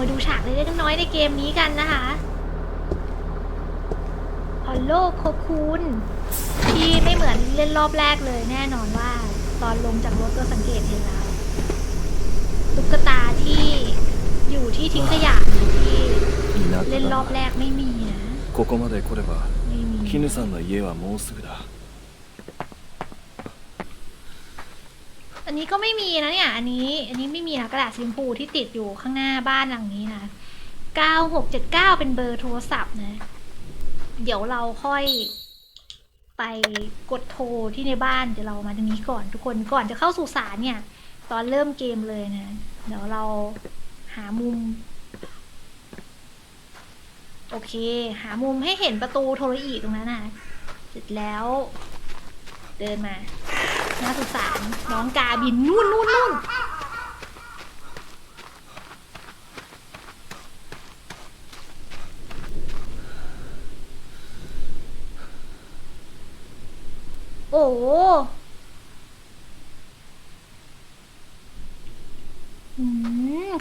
มาดูฉากเล็กๆน้อยๆในเกมนี้กันนะคะฮอลโลโคคูนที่ไม่เหมือนเล่นรอบแรกเลยแน่นอนว่า ตอนลงจากรถก็สังเกตเห็นแล้ว ตุ๊กตาที่อยู่ที่ทิ้งขยะที่ 田舎 เล่นรอบ だ แรกไม่มีนะ ここまで来れば ไม่มี 絹さんの家はもうすぐだ อันนี้ก็ไม่มีนะเนี่ย อันนี้ อันนี้ไม่มีนะกระดาษสีชมพูที่ติดอยู่ข้างหน้าบ้านหลังนี้นะ9679 เป็นเบอร์โทรศัพท์นะ เดี๋ยวเราค่อยไปกดโทรที่ในบ้าน เดี๋ยวเรามาตรงนี้ก่อนทุกคน ก่อนจะเข้าสู่ศาลเนี่ย ตอนเริ่มเกมเลยนะ เดี๋ยวเราหามุม โอเค หามุมให้เห็นประตูโทรอีตรงนั้นนะเสร็จแล้ว เดินมา น่าสงสารน้องกาบินนู่นนู่นนู่นโอ้โห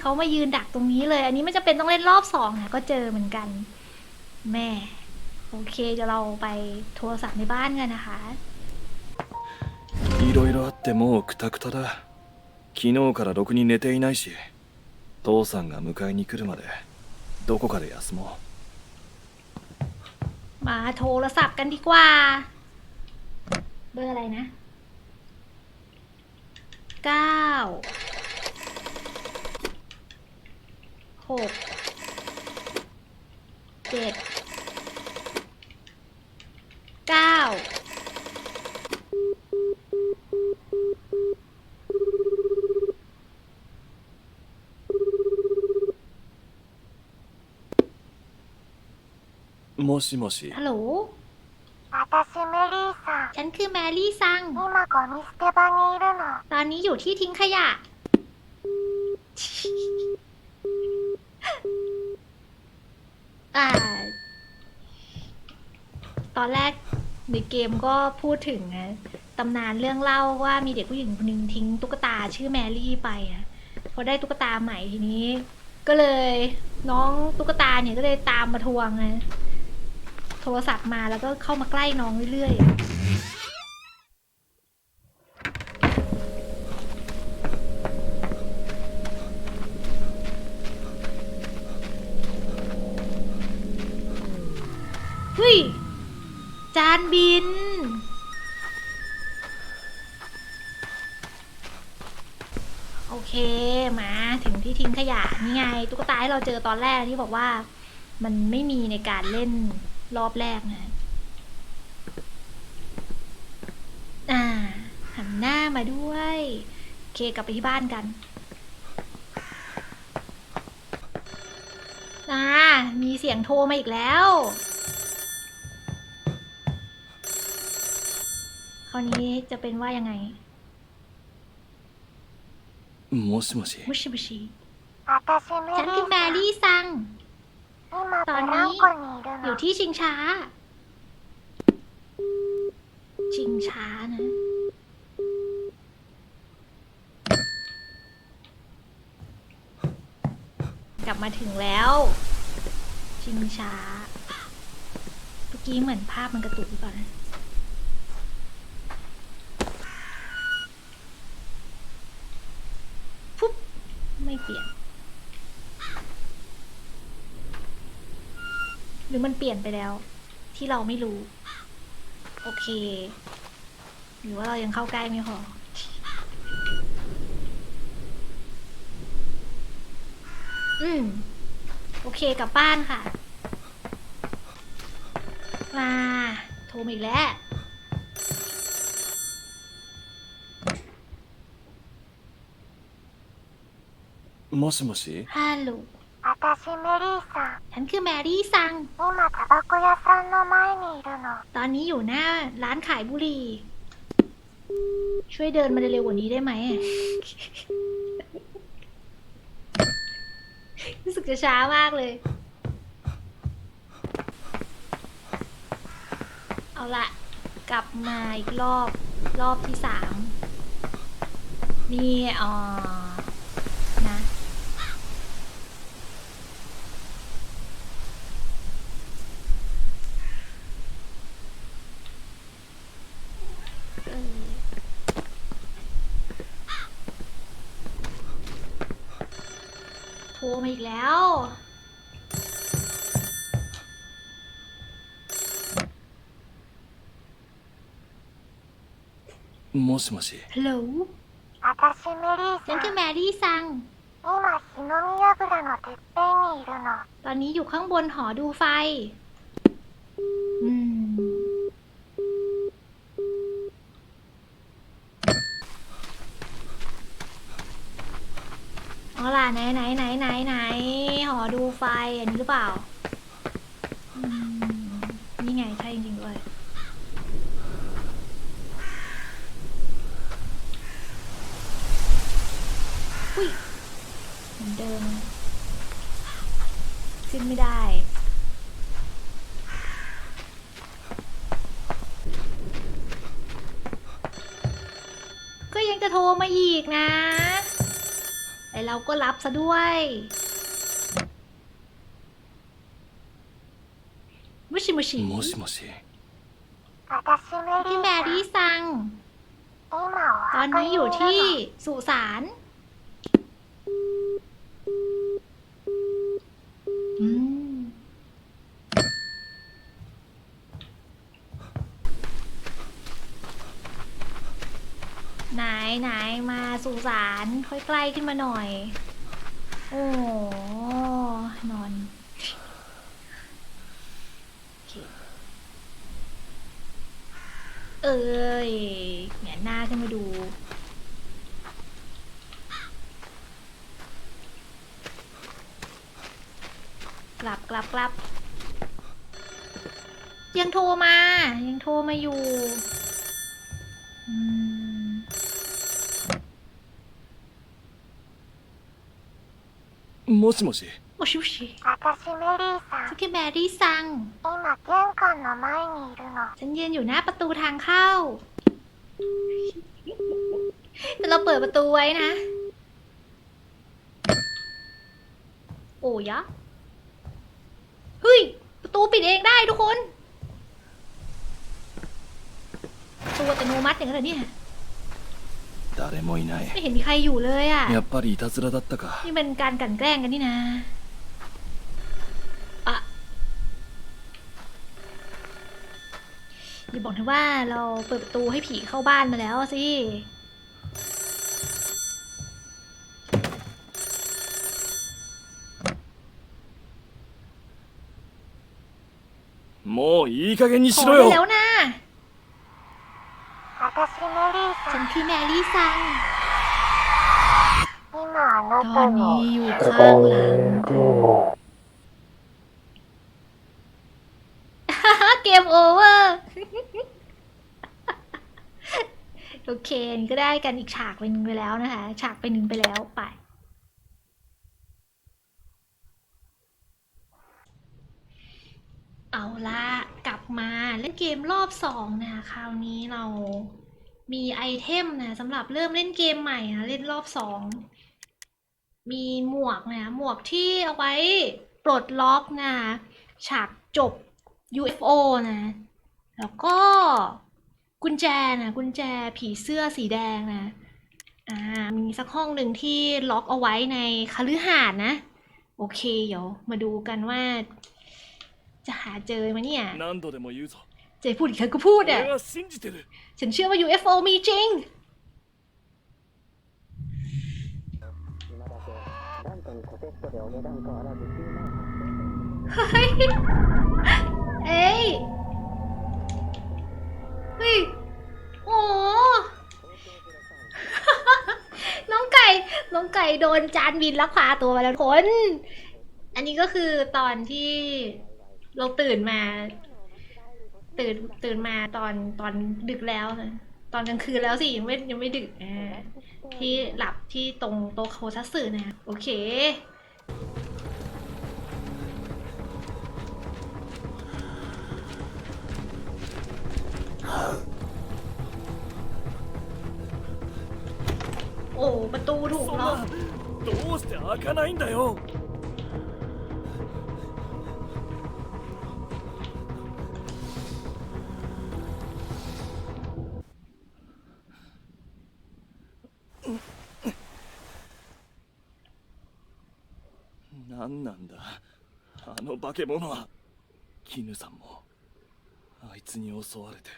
เขามายืนดักตรงนี้เลย อันนี้ไม่จะเป็นต้องเล่นรอบสองนะก็เจอเหมือนกัน แม่ โอเคเดี๋ยวเราไปโทรศัพท์ในบ้านกันนะคะ ろいろあってもうクタクタだ昨日からろくに寝ていないし父さんが迎えに来るまでどこかで休も มาโทรศัพท์กันดีกว่า เบอร์อะไรนะ เก้า หก もしもし ฮัลโหล 私メリーさん ฉันคือแมรี่ซัง 今ゴミ捨て場にいるの ตอนนี้อยู่ที่ทิ้งขยะ อ่า ตอนแรกในเกมก็พูดถึงนะตำนานเรื่องเล่าว่ามีเด็กผู้หญิงคนหนึ่งทิ้งตุ๊กตาชื่อแมรี่ไปอะพอได้ตุ๊กตาใหม่ทีนี้ ก็เลยน้องตุ๊กตาเนี่ยก็เลยตามมาทวงนะโ ทรศัพท์มาแล้วก็เข้ามาใกล้น้องเรื่อยๆเฮ้ย จานบิน โอเค มาถึงที่ทิ้งขยะนี่ไง ตุ๊กตาที่เราเจอตอนแรกที่บอกว่า มันไม่มีในการเล่น รอบแรกนะ อ่า หันหน้ามาด้วย โอเค กลับไปที่บ้านกัน อ่า มีเสียงโทรมาอีกแล้ว คราวนี้จะเป็นว่ายังไง もしもし มุชิบุชิ 私メ ฉัน リ คือ ー แม さん รี่ซัง ตอนนี้อยู่ที่ชิงช้า ชิงช้านะ กลับมาถึงแล้ว ชิงช้าเมื่อกี้เหมือนภาพมันกระตุกก่อนปุ๊บ ไม่เปลี่ยนรือมันเปลี่ยนไปแล้ว ที่เราไม่รู้ โอเค หรือว่าเรายังเข้าใกล้ไม่พอ อืม โอเคกลับบ้านค่ะ มา โทรมาอีกแล้ว もしもし ฮัลโหล 私メリーさん ฉันคือแมรี่ซัง 今タバコ屋さんの前にいるの ตอนนี้อยู่หน้าร้านขายบุหรี่ ช่วยเดินมาเร็วๆกว่านี้ได้ไหมอะ รู้สึกจะช้ามากเลย เอาละกลับมาอีกรอบ รอบที่สามนี่เอ่อ มาอีกแล้ว もしもし ฮัลโหล 私メリー ฉัน さ คือน แมรี่ซัง 今日の宮倉のてっぺんにいるの ตอนนี้อยู่ข้างบนหอดูไฟ ไฟอันนี้หรือเปล่าอืมนี่ไงใช่จริงๆด้วยอุ้ยเหมือนเดิมขึ้นไม่ได้ ก็ยังจะโทรมาอีกนะไอเราก็รับซะด้วย มุชิมุชิ もしもし私メ พี่ リ แม ー รี่ さん ซัง 今お ตอน 墓 นี้ に อยู่ いる ที่ の สุสานอืม ไหนไหนมาสุสานค่อยใกล้ขึ้นมาหน่อย โอ้นอน เอ้ยแหงนหน้าขึ้นมาดู กลับกลับกลับยังโทรมา ยังโทรมาอยู่อืมもしもし โอชิชิ 私メリーさん ฉันคือแมรี่ซัง 今玄関の前にいるの ฉันยืนอยู่หน้าประตูทางเข้า แต่เราเปิดประตูไว้นะ โอ้ยะ เฮ้ย ประตูปิดเองได้ทุกคนประตูอัตโนมัติอย่างนั้นเหรอเนี่ย 誰もいない ไม่เห็นมีใครอยู่เลยอะ่ะ やっぱりいたずらだったか นี่เป็นการกลั่นแกล้งกันนี่นะอะ อย่าบอกนะว่าเราเปิดประตูให้ผีเข้าบ้านมาแล้วสิ もういい加減に ข し อ ろ ได้ よ แล้วนะ 私メリー ฉั さ น ん คือแมรี่ซัง 今あ ต な อน た นี้ の อยู่ข้างหลัง โอเคนี่ก็ได้กันอีกฉากไปหนึ่งไปแล้วนะคะ ฉากไปหนึ่งไปแล้วไป เอาละกลับมาเล่นเกมรอบสองนะคะคราวนี้เรามีไอเทมนะสำหรับเริ่มเล่นเกมใหม่นะเล่นรอบสองมีหมวกนะหมวกที่เอาไว้ปลดล็อกนะฉากจบ UFO นะ แล้วก็ กุญแจนะกุญแจผีเสื้อสีแดงนะอ่ามีสักห้องหนึ่งที่ล็อกเอาไว้ในคฤหาสน์นะ โอเคเดี๋ยวมาดูกันว่า จะหาเจอไหมเนี่ยเจพูดอีกครั้งก็พูดอะฉันเชื่อว่า UFO มีจริงเฮ้ยเอ้ เฮ้ย โอ้ น้องไก่ น้องไก่โดนจานบินลักพาตัวมาแล้วคน อันนี้ก็คือตอนที่เราตื่นมา ตื่นตื่นมาตอนตอนดึกแล้วนะตอนกลางคืนแล้วสิยังไม่ยังไม่ดึกอ่าที่หลับที่ตรงโต๊ะโคซัตสึนะ โอเค โอ้ประตูถูก そん ล็อก などうして開かないんだよ 何なんだあの化け物は絹さんもあいつに襲われて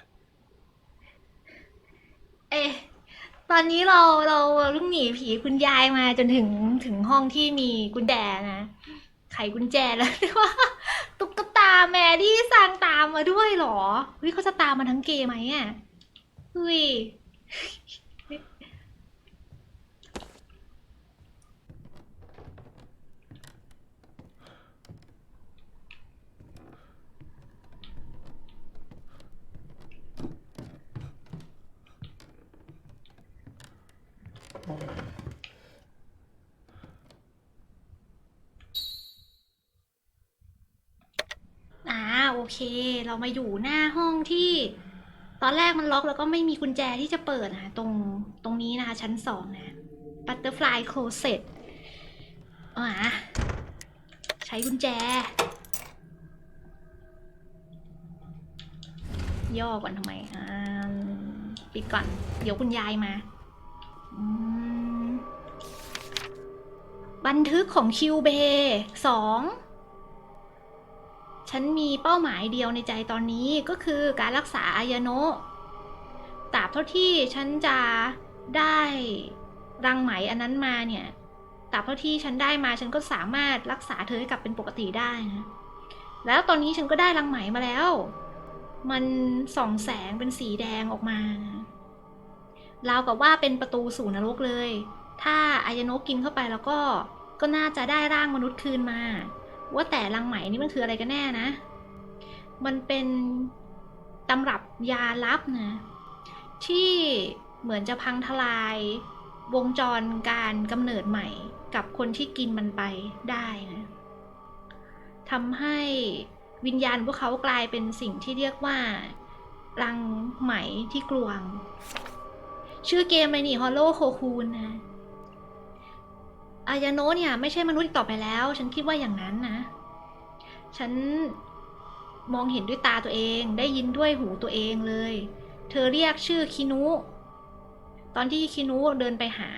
ตอนนี้เราเราเพิ่งหนีผีคุณยายมาจนถึงถึงห้องที่มีกุญแจนะไขกุญแจแล้วแต่ว่าตุ๊กตาแมรี่สั่งตามมาด้วยเหรอเฮ้ยเขาจะตามมาทั้งเกมไหมอะเฮ้ย อ่าโอ เค เรามาอยู่หน้าห้องที่ตอนแรกมันล็อกแล้วก็ไม่มีกุญแจที่จะเปิดนะตรงตรงนี้นะคะ ชั้นสองนะ Butterfly Closet อ่าใช้กุญแจ ย่อก่อนทำไมอ่าปิดก่อน เดี๋ยวคุณยายมาบันทึกของคิวเบสอง ฉันมีเป้าหมายเดียวในใจตอนนี้ก็คือการรักษาอายโนะตราบเท่าที่ฉันจะได้รังไหมอันนั้นมาเนี่ยตราบเท่าที่ฉันได้มาฉันก็สามารถรักษาเธอให้กลับเป็นปกติได้นะแล้วตอนนี้ฉันก็ได้รังไหมมาแล้ว มันส่องแสงเป็นสีแดงออกมานะราวกับว่าเป็นประตูสู่นรกเลย ถ้าอายโนะกินเข้าไปแล้วก็ก็น่าจะได้ร่างมนุษย์คืนมา ว่าแต่รังไหมนี่มันคืออะไรกันแน่นะ มันเป็นตำรับยาลับนะที่เหมือนจะพังทลายวงจรการกำเนิดใหม่กับคนที่กินมันไปได้นะทำให้วิญญาณพวกเขากลายเป็นสิ่งที่เรียกว่ารังไหมที่กลวง ชื่อเกมเลยนี่ฮอลโลโคคูนนะอายาโนะเนี่ย ไม่ใช่มนุษย์ต่อไปแล้ว ฉันคิดว่าอย่างนั้นนะ ฉันมองเห็นด้วยตาตัวเอง ได้ยินด้วยหูตัวเองเลย เธอเรียกชื่อคินุ ตอนที่คินุเดินไปหา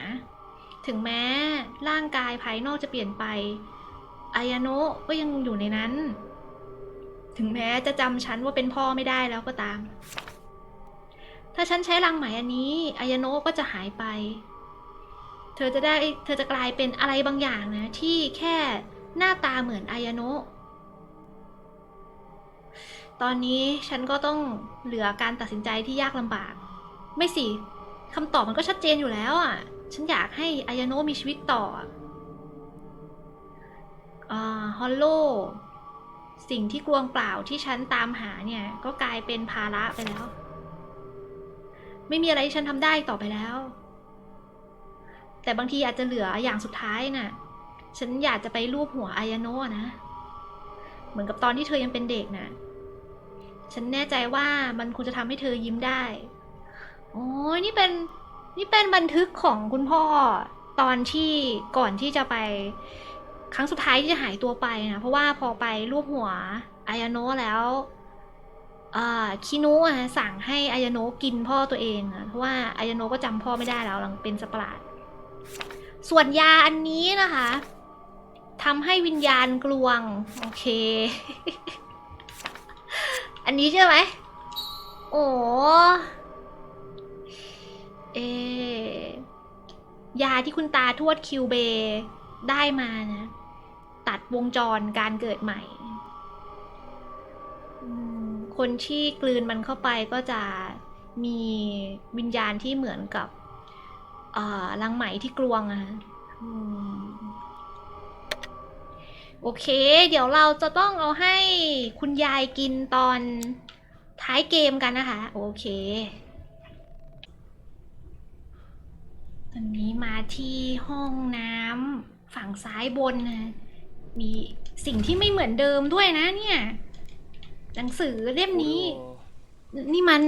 ถึงแม้ร่างกายภายนอกจะเปลี่ยนไป อายาโนะก็ยังอยู่ในนั้น ถึงแม้จะจำฉันว่าเป็นพ่อไม่ได้แล้วก็ตาม ถ้าฉันใช้รังไหมอันนี้อายาโนะก็จะหายไป เธอจะได้ เธอจะกลายเป็นอะไรบางอย่างนะ ที่แค่หน้าตาเหมือนอายาโนะ ตอนนี้ฉันก็ต้องเหลือการตัดสินใจที่ยากลำบาก ไม่สิคำตอบมันก็ชัดเจนอยู่แล้วอะ ฉันอยากให้อายาโนะมีชีวิตต่ออ่าฮอลโล สิ่งที่กลวงเปล่าที่ฉันตามหาเนี่ย ก็กลายเป็นภาระไปแล้ว ไม่มีอะไรที่ฉันทำได้ต่อไปแล้ว แต่บางทีอาจจะเหลืออย่างสุดท้ายน่ะ ฉันอยากจะไปรูปหัวอายาโนะนะ เหมือนกับตอนที่เธอยังเป็นเด็กน่ะ ฉันแน่ใจว่ามันคงจะทำให้เธอยิ้มได้ โอ้ยนี่เป็นนี่เป็นบันทึกของคุณพ่อตอนที่ก่อนที่จะไป ครั้งสุดท้ายที่จะหายตัวไปนะ เพราะว่าพอไปรูปหัวอายาโนะแล้วอ่าคินุอะสั่งให้อายาโนะกินพ่อตัวเองอะเพราะว่าอายาโนะก็จำพ่อไม่ได้แล้วหลังเป็นสตว์ปราดส่วนยาอันนี้นะคะทำให้วิญญาณกลวง โอเค อันนี้ใช่ไหม โอ้เอยาที่คุณตาทวดคิวเบได้มานะ ตัดวงจรการเกิดใหม่ คนที่กลืนมันเข้าไปก็จะมีวิญญาณที่เหมือนกับเอ่อรังไหมที่กลวงอะ่ะ โอเค เดี๋ยวเราจะต้องเอาให้คุณยายกินตอนท้ายเกมกันนะคะ โอเค ตอนนี้มาที่ห้องน้ำฝั่งซ้ายบนนะมีสิ่งที่ไม่เหมือนเดิมด้วยนะเนี่ย หนังสือเล่มนี้ นี่มัน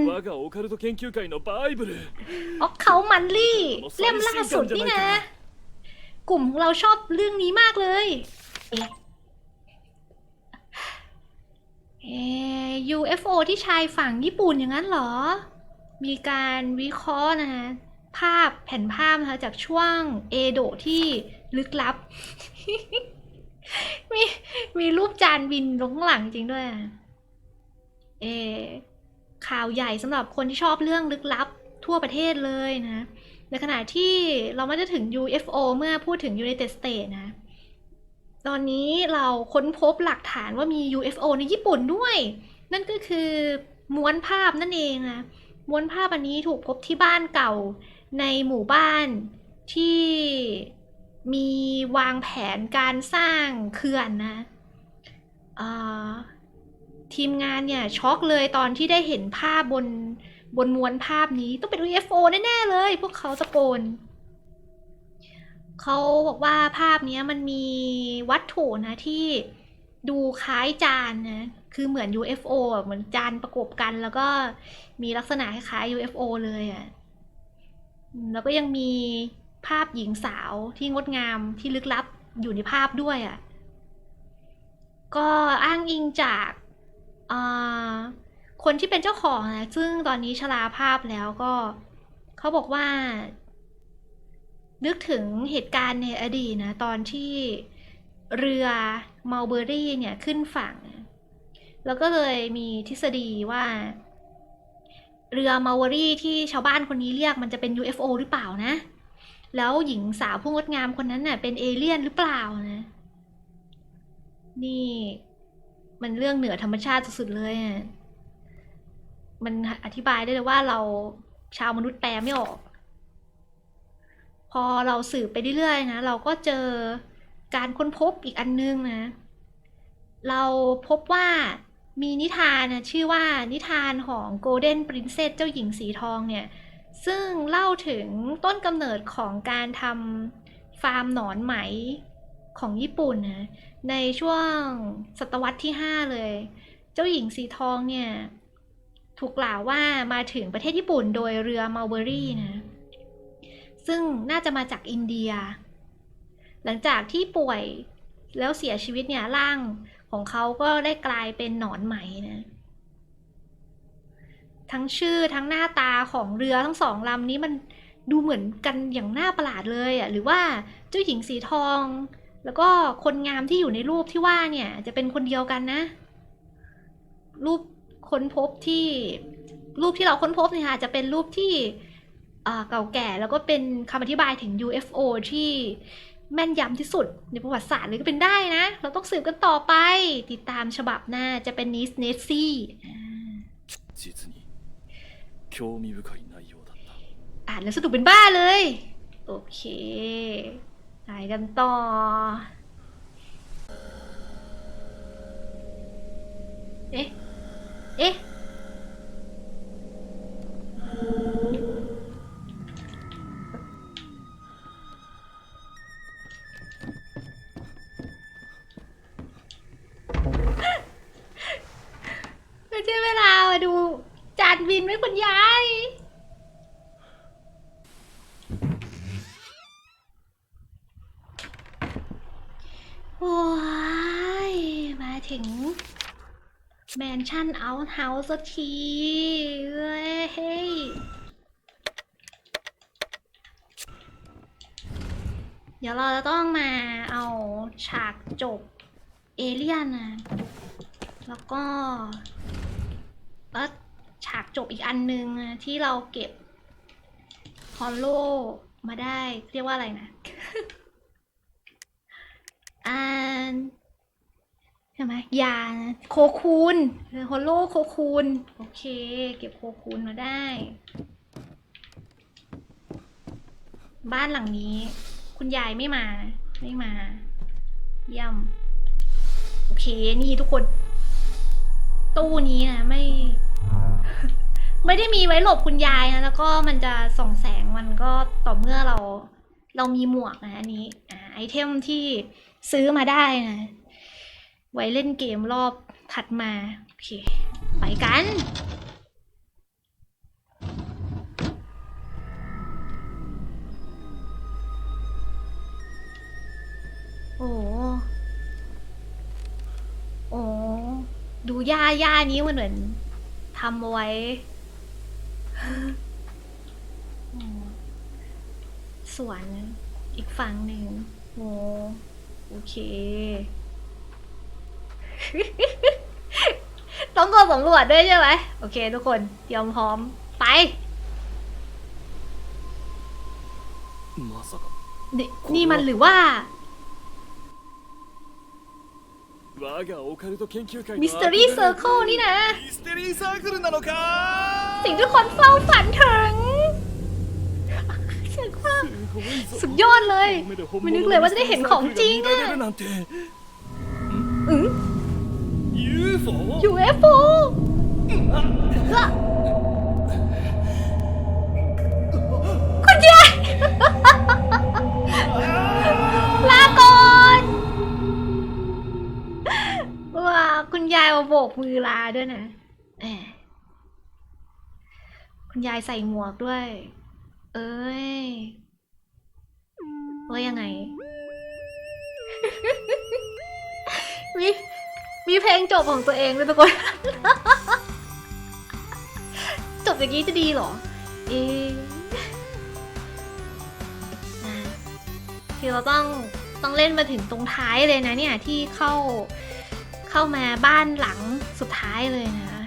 ออกเขามันลี่ เล่มล่าสุดนี่นะ กลุ่มของเราชอบเรื่องนี้มากเลย Yeah. เอ UFO ที่ชายฝั่งญี่ปุ่นอย่างนั้นเหรอ มีการวิเคราะห์นะคะภาพแผ่นภาพนะคะจากช่วงเอโดะที่ลึกลับ มีมีรูปจานบินลงข้างหลังจริงด้วยเออข่าวใหญ่สำหรับคนที่ชอบเรื่องลึกลับทั่วประเทศเลยนะ ในขณะที่เราไม่ได้ถึง UFO เมื่อพูดถึง United States นะ ตอนนี้เราค้นพบหลักฐานว่ามี UFO ในญี่ปุ่นด้วย นั่นก็คือม้วนภาพนั่นเองนะม้วนภาพอันนี้ถูกพบที่บ้านเก่าในหมู่บ้านที่มีวางแผนการสร้างเขื่อนนะทีมงานเนี่ยช็อกเลยตอนที่ได้เห็นภาพบนบนม้วนภาพนี้ต้องเป็น UFO แน่ ๆ เลย พวกเขาตะโกน เขาบอกว่าภาพนี้มันมีวัตถุนะที่ดูคล้ายจานนะ คือเหมือน UFO อะเหมือนจานประกบกันแล้วก็มีลักษณะคล้าย UFO เลยอะ่ะ แล้วก็ยังมีภาพหญิงสาวที่งดงามที่ลึกลับอยู่ในภาพด้วยอะ่ะ ก็อ้างอิงจากคนที่เป็นเจ้าของนะ ซึ่งตอนนี้ชราภาพแล้วก็ เขาบอกว่า นึกถึงเหตุการณ์ในอดีตนะ ตอนที่เรือมัลเบอรี่เนี่ยขึ้นฝั่ง แล้วก็เลยมีทฤษฎีว่า เรือมัลเบอรี่ที่ชาวบ้านคนนี้เรียกมันจะเป็น UFO หรือเปล่านะ แล้วหญิงสาวผู้งดงามคนนั้นน่ะเป็นเอเลี่ยนหรือเปล่านะ นี่มันเรื่องเหนือธรรมชาติสุดๆเลยอะมันอธิบายได้เลยว่าเราชาวมนุษย์แปลไม่ออก พอเราสืบไปเรื่อยๆนะ เราก็เจอการค้นพบอีกอันนึงนะ เราพบว่ามีนิทานนะชื่อว่านิทานของ Golden Princess เจ้าหญิงสีทองเนี่ย ซึ่งเล่าถึงต้นกำเนิดของการทำฟาร์มหนอนไหมของญี่ปุ่นนะในช่วงศตวรรษที่ 5 เลย เจ้าหญิงสีทองเนี่ย ถูกกล่าวว่ามาถึงประเทศญี่ปุ่นโดยเรือมัลเบอรี่นะ ซึ่งน่าจะมาจากอินเดีย หลังจากที่ป่วยแล้วเสียชีวิตเนี่ยร่างของเขาก็ได้กลายเป็นหนอนไหมนะทั้งชื่อทั้งหน้าตาของเรือทั้งสองลำนี้มันดูเหมือนกันอย่างน่าประหลาดเลยอะหรือว่าเจ้าหญิงสีทอง แล้วก็คนงามที่อยู่ในรูปที่ว่าเนี่ยจะเป็นคนเดียวกันนะ รูปค้นพบที่รูปที่เราค้นพบเนี่ยค่ะจะเป็นรูปที่ เก่าแก่แล้วก็เป็นคำอธิบายถึง UFO ที่แม่นยำที่สุดในประวัติศาสตร์เลยก็เป็นได้นะ เราต้องสืบกันต่อไป ติดตามฉบับหน้าจะเป็นนิสเนสซี่อ่านแล้วสนุกเป็นบ้าเลย โอเคไปกันต่อเอ๊ะ เอ๊ะ ชั่นเอาท์เฮาส์สักทีเว้ยเฮ้ยเดี๋ยวเราจะต้องมาเอาฉากจบเอเลี่ยนนะแล้วก็แล้วฉากจบอีกอันนึงที่เราเก็บฮอลโลมาได้เรียกว่าอะไรนะอ่าน ช่ไหมยาโคคูนฮอลโลโคคูนโอเค เก็บโคคูนมาได้ บ้านหลังนี้ คุณยายไม่มา ไม่มา เยี่ยม โอเค นี่ทุกคน ตู้นี้นะไม่ ไม่ได้มีไว้หลบคุณยายนะ แล้วก็มันจะส่องแสงมันก็ต่อเมื่อเรา เรามีหมวกนะอันนี้อไอเทมที่ซื้อมาได้นะ ไว้เล่นเกมรอบถัดมา โอเค ไปกัน โอ้ โอ้ ดูหญ้าหญ้านี้มันเหมือนทำเอาไว้สวนอีกฝั่งหนึ่งโอ้โอเค ต้องตรวจสำรวจด้วยใช่ไหมโอเค ทุกคนเตรียมพร้อมไปนี่นี่มันหรือว่ามิสเตอรี่เซอร์เคิลนี่นะสิ่งทุกคนเฝ้าฝันถึงเสียงว่าสุดยอดเลย ไม่นึกเลยว่าจะได้เห็นของจริงอะ UFO? UFO ละคุณยายลาก่อนว้าคุณยายมาโบกมือลาด้วยนะแหมคุณยายใส่หมวกด้วย เอ้ยว่ายังไงมี มีเพลงจบของตัวเองด้วยทุกคน จบอย่างนี้จะดีเหรอ เอคือเราต้องต้องเล่นมาถึงตรงท้ายเลยนะเนี่ย ที่เข้าเข้ามาบ้านหลังสุดท้ายเลยนะ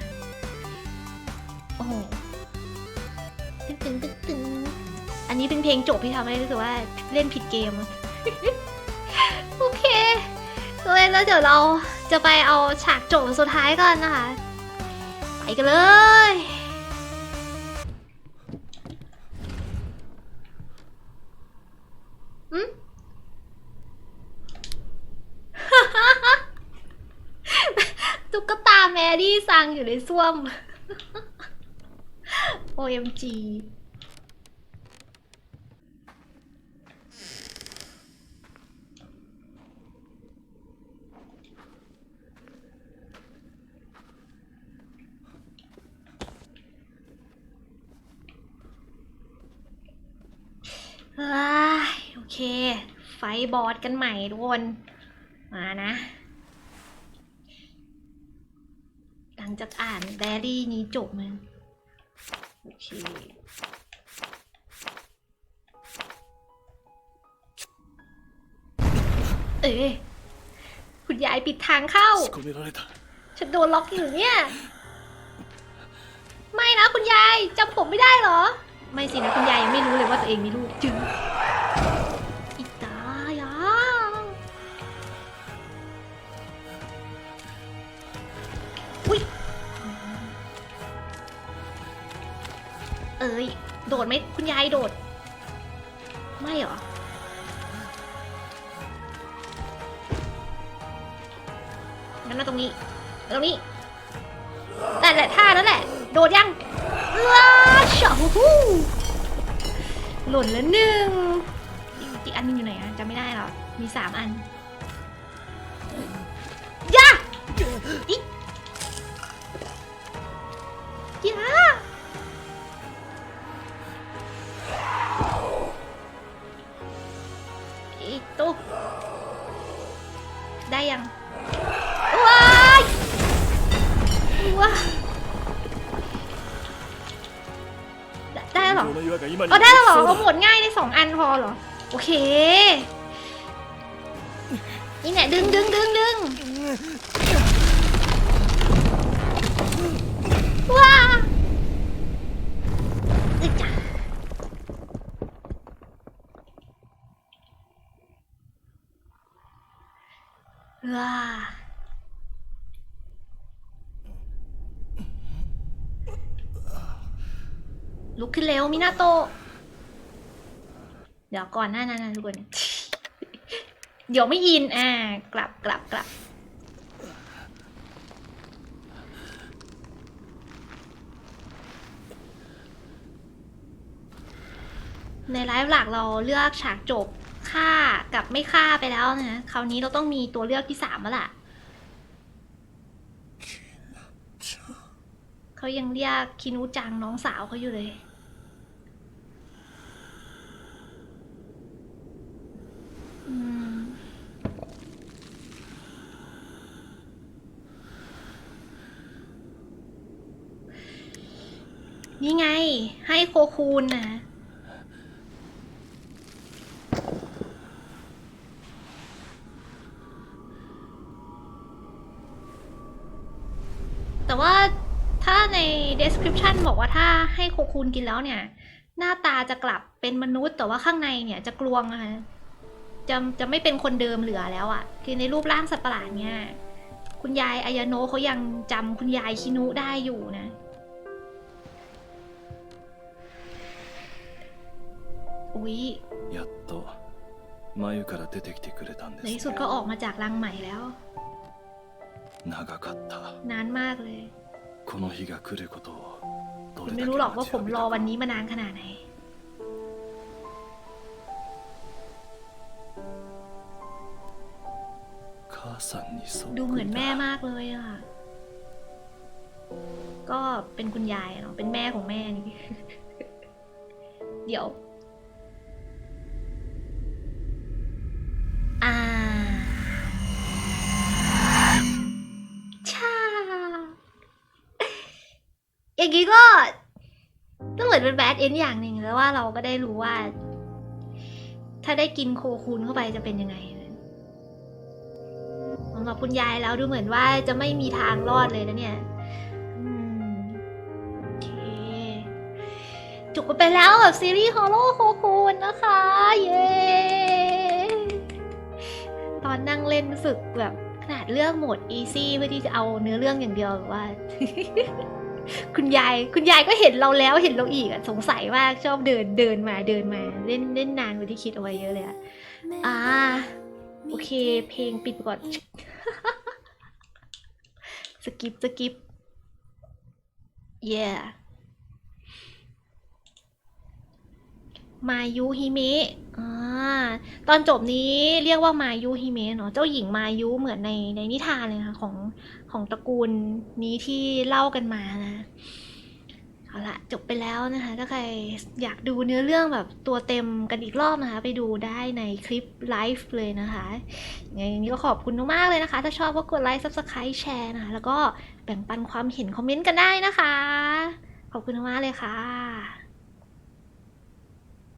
โอ้โหตึงตึงตึงตึงอันนี้เป็นเพลงจบที่ทำให้รู้สึกว่าเล่นผิดเกม โอเคเลยแล้วเดี๋ยวเรา จะไปเอาฉากจบสุดท้ายกันนะคะ ไปกันเลย อืม ตุ๊กตาแมรี่ซังอยู่ในส้วม OMG เฮ้ยโอ เค ไฟบอดกันใหม่ทุกคน มานะ หลังจากอ่านแดรี่นี้จบมันโอเคเอ๊คุณยายปิดทางเข้า ฉันโดนล็อกอยู่เนี่ย ไม่นะคุณยายจำผมไม่ได้เหรอ ไม่สินะคุณยายยังไม่รู้เลยว่าตัวเองมีลูกจื อ้ย โดดไหมคุณยายโดด ไม่หรอ งั้นมาตรงนี้ ตรงนี้แต่นแหละท่านั่นแหละ โดดยังว้าชอฮูฮูหล่นแล้วหนึ่งอีกอันนึงอยู่ไหนอะจำไม่ได้หรอ มีสามอันยาอีกยา มาเอาได้หรอเขาหมดง่ายในสองอันพอหรอ โอเค นี่เนี่ยดึงดึงดึงดึงว้าาว้า ลุกขึ้นเร็วมินาโตะเดี๋ยวก่อนหน้านั้นนะทุกคน เดี๋ยวไม่อินอ่ากลับกลับกลับในไลฟ์หลักเราเลือกฉากจบฆ่ากับไม่ฆ่าไปแล้วนะคราวนี้เราต้องมีตัวเลือกที่สามแล้วล่ะเขายังเรียกคินุจังน้องสาวเขาอยู่เลย นี่ไง ให้โคคูนนะแต่ว่าถ้าใน description บอกว่าถ้าให้โคคูนกินแล้วเนี่ย หน้าตาจะกลับเป็นมนุษย์แต่ว่าข้างในเนี่ยจะกลวงนะคะจะจะไม่เป็นคนเดิมเหลือแล้วอะ่ะ คือในรูปร่างสัตว์ประหลาดเนี่ย คุณยายอายาโนะเขายังจำคุณยายคินุได้อยู่นะ อุ๊ย やっと眉から出てきてくれたんで ในที่ す สุด ね ก็ออกมาจากรังใหม่แล้ว 長かった นานมากเลย この日が来ることをど คุณ れ ไม่ だけ รู้หรอกว่า 待ち ผม わび ร た อ か วันนี้มานานขนาดไหน 母さんにそっ ดู く เหมือ り นแม่ だ มากเลยอะก็เป็นคุณยายอะเนาะ เป็นแม่ของแม่นี่ เดี๋ยว อย่างนี้ก็ก็เหมือนเป็นแบดเอนอย่างหนึ่งแล้วว่าเราก็ได้รู้ว่า ถ้าได้กินโคคูนเข้าไปจะเป็นยังไงสำหรับคุณยายแล้วดูเหมือนว่าจะไม่มีทางรอดเลยนะเนี่ยโอเคจบกันไปแล้วกับซีรีส์ฮอลโลโคคูนนะคะ เย้ตอนนั่งเล่นรู้สึกแบบขนาดเลือกโหมด easy เพื่อที่จะเอาเนื้อเรื่องอย่างเดียวแบบว่า คุณยายคุณยายก็เห็นเราแล้วเห็นเราอีกอะสงสัยมากชอบเดินเดินมาเดินมา เล่นเล่นนานกว่าที่คิดเอาไว้เยอะเลยอะอ่าโอเค เพลงปิดก่อน สกิปสกิป yeah มายุฮิเมะอ่าตอนจบนี้เรียกว่ามายุฮิเมะเนาะเจ้าหญิงมายุเหมือนในในนิทานเลยค่ะของของตระกูลนี้ที่เล่ากันมานะเอาละจบไปแล้วนะคะ ถ้าใครอยากดูเนื้อเรื่องแบบตัวเต็มกันอีกรอบนะคะ ไปดูได้ในคลิปไลฟ์เลยนะคะยังไงนี้ก็ขอบคุณมากๆเลยนะคะ ถ้าชอบก็กดไลค์ subscribe แชร์นะคะ แล้วก็แบ่งปันความเห็นคอมเมนต์กันได้นะคะ ขอบคุณมากเลยค่ะ